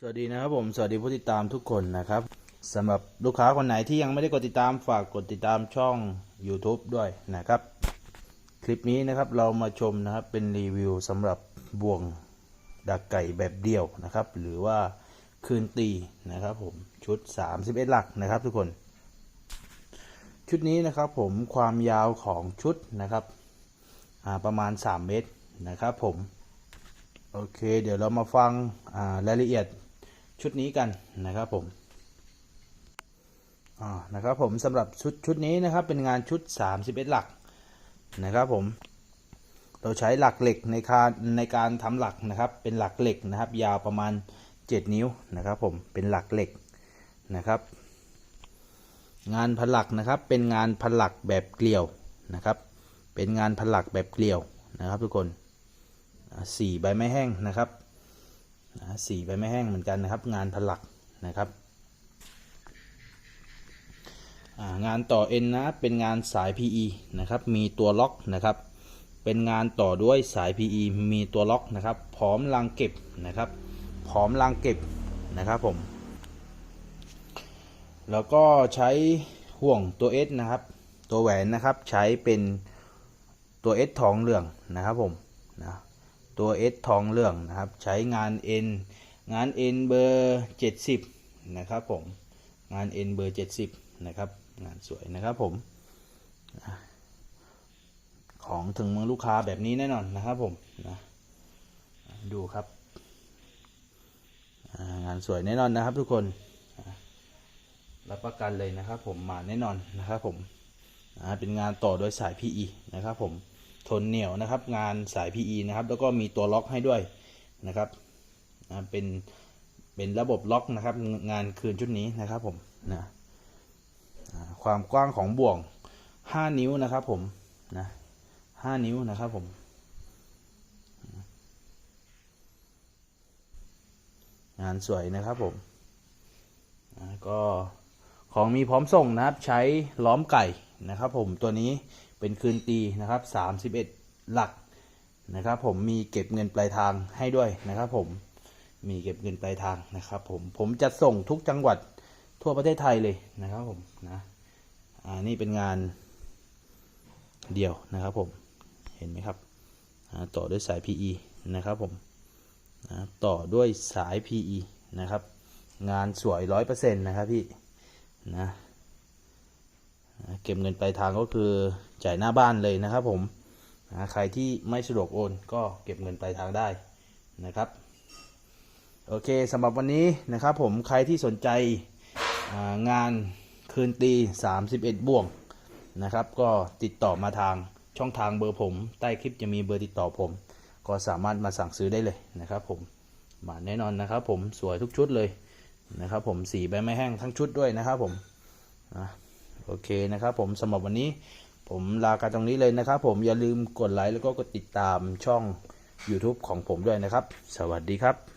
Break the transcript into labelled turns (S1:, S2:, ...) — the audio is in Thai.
S1: สวัสดีนะครับผมสวัสดีผู้ติดตามทุกคนนะครับสำหรับลูกค้าคนไหนที่ยังไม่ได้กดติดตามฝากกดติดตามช่อง YouTube ด้วยนะครับ คลิปนี้นะครับเรามาชมนะครับเป็นรีวิวสำหรับบ่วงดักไก่แบบเดี่ยวนะครับ หรือว่าคืนตีนะครับผมชุด 31 หลักนะครับทุกคน ชุดนี้นะครับผมความยาวของชุดนะครับประมาณ 3 เมตรนะครับผมโอเค เดี๋ยวเรามาฟังรายละเอียด ชุดนี้กันนะครับผมอ่านะครับผมสำหรับชุดชุดนี้นะครับเป็นงานชุด 31 หลักนะครับผมเราใช้หลักเหล็กในการในการทำหลักนะครับ เป็นหลักเหล็กนะครับ ยาวประมาณ 7 นิ้วนะครับผมเป็นหลักเหล็กนะครับ งานผลักนะครับเป็นงานผลักแบบเกลียวนะครับ เป็นงานผลักแบบเกลียวนะครับ ทุกคนสี่ใบไม้แห้งนะครับ สี่ใบไม้แห้งเหมือนกันนะครับ งานผลักนะครับงานต่อเอ็นนะ เป็นงานสาย PE นะครับ มีตัวล็อกนะครับ เป็นงานต่อด้วยสาย PE มีตัวล็อกนะครับ พร้อมรางเก็บนะครับ พร้อมรางเก็บนะครับผม แล้วก็ใช้ห่วงตัว S นะครับ ตัวแหวนนะครับ ใช้เป็นตัว S ทองเหลืองนะครับผมนะ ตัว S ทองเหลืองนะครับ ใช้งาน N งาน N เบอร์ 70 นะครับผม งาน N เบอร์ 70 นะครับ งานสวยนะครับผม ของถึงมือลูกค้าแบบนี้แน่นอนนะครับผมนะดูครับ งานสวยแน่นอนนะครับทุกคน รับประกันเลยนะครับผมมาแน่นอนนะครับผม เป็นงานต่อโดยสาย PE นะครับผม ทนเหนียวนะครับ งานสาย PE นะครับ แล้วก็มีตัวล็อกให้ด้วยนะครับเป็นเป็นระบบล็อกนะครับ งานคืนชุดนี้นะครับผมนะความกว้างของบ่วง 5 นิ้วนะครับผมนะ5นิ้วนะครับผมงานสวยนะครับผมก็ของมีพร้อมส่งนะครับ ใช้ล้อมไก่นะครับผมตัวนี้ เป็นคืนตีนะครับ 31 หลักนะครับผมมีเก็บเงินปลายทางให้ด้วยนะครับผมมีเก็บเงินปลายทางนะครับผมผมจะส่งทุกจังหวัดทั่วประเทศไทยเลยนะครับผมนะอ่านี่เป็นงานเดี่ยวนะครับผมเห็นไหมครับต่อด้วยสาย PE นะครับผมนะต่อด้วยสาย PE นะครับ งานสวยร้อยเปอร์เซ็นต์นะครับพี่นะ เก็บเงินปลายทางก็คือจ่ายหน้าบ้านเลยนะครับผมนะใครที่ไม่สะดวกโอนก็เก็บเงินปลายทางได้นะครับโอเคสำหรับวันนี้นะครับผมใครที่สนใจงานคืนตี 31บ่วงนะครับก็ติดต่อมาทางช่องทางเบอร์ผม ใต้คลิปจะมีเบอร์ติดต่อผม ก็สามารถมาสั่งซื้อได้เลยนะครับผมมาแน่นอนนะครับผมสวยทุกชุดเลยนะครับผมสีใบไม้แห้งทั้งชุดด้วยนะครับผมนะ โอเคนะครับผมสำหรับวันนี้ผมลากันตรงนี้เลยนะครับผมอย่าลืมกดไลค์แล้วก็กดติดตามช่อง YouTube ของผมด้วยนะครับ สวัสดีครับ